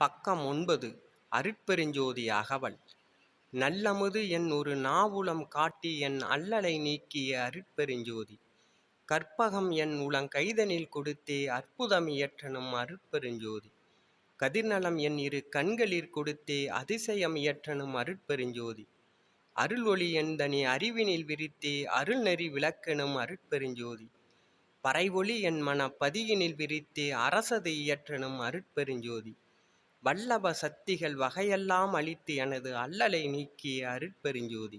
பக்கம் ஒன்பது அருட்பெருஞ்சோதி அகவல் நல்லமுது என் ஒரு நாவுளம் காட்டி என் அல்லலை நீக்கிய அருட்பெருஞ்சோதி. கற்பகம் என் உளங்கைதனில் கொடுத்தே அற்புதம் இயற்றனும் அருட்பெருஞ்சோதி. கதிர்நலம் என் இரு கண்களிற் கொடுத்தே அதிசயம் இயற்றனும் அருட்பெருஞ்சோதி. அருள் ஒளி எந்தனி அறிவினில் விரித்தே அருள் நெறி விளக்கெனும் அருட்பெருஞ்சோதி. பறைவொளி என் மன பதியினில் விரித்தே அரசது இயற்றனும் அருட்பெருஞ்சோதி. வல்லப சக்திகள் வகையெல்லாம் அளித்து எனது அல்லலை நீக்கிய அருட்பெருஞ்சோதி.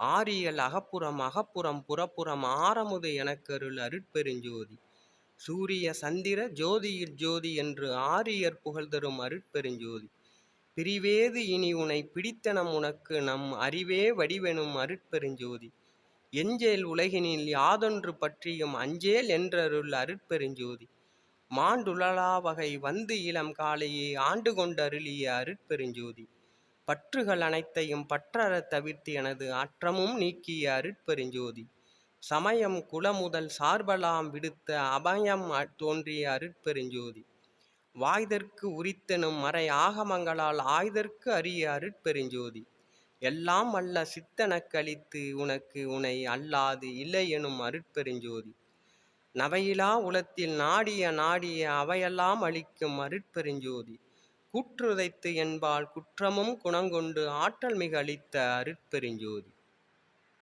ஆரியல் அகப்புறம் அகப்புறம் புறப்புறம் ஆரமுது எனக்கருள் அருட்பெருஞ்சோதி. சூரிய சந்திர ஜோதியில் ஜோதி என்று ஆரியர் புகழ்தரும் அருட்பெருஞ்சோதி. பிரிவேது இனி உனை பிடித்தனம் உனக்கு நம் அறிவே வடிவெனும் அருட்பெருஞ்சோதி. எஞ்சேல் உலகினில் யாதொன்று பற்றியும் அஞ்சேல் என்றருள் அருட்பெருஞ்சோதி. மாண்டுழலா வகை வந்து இளம் காலையே ஆண்டு கொண்டருளிய அருட்பெருஞ்சோதி. பற்றுகள் அனைத்தையும் பற்றறத் தவிர்த்து எனது அற்றமும் நீக்கிய அருட்பெருஞ்சோதி. சமயம் குலமுதல் சார்பலாம் விடுத்த அபயம் அ- தோன்றிய அருட்பெருஞ்சோதி. வாய்தற்கு உரித்தெனும் மறை ஆகமங்களால் ஆய்தற்கு அரிய அருட்பெருஞ்சோதி. எல்லாம் அல்ல சித்தனக்களித்து உனக்கு உனை அல்லாது இல்லை எனும் அருட்பெருஞ்சோதி. நவையிலா உலத்தில் நாடிய நாடிய அவையெல்லாம் அளிக்கும் அருட்பெருஞ்சோதி. கூற்றுதைத்து என்பால் குற்றமும் குணங்கொண்டு ஆற்றல் மிக அளித்த அருட்பெருஞ்சோதி.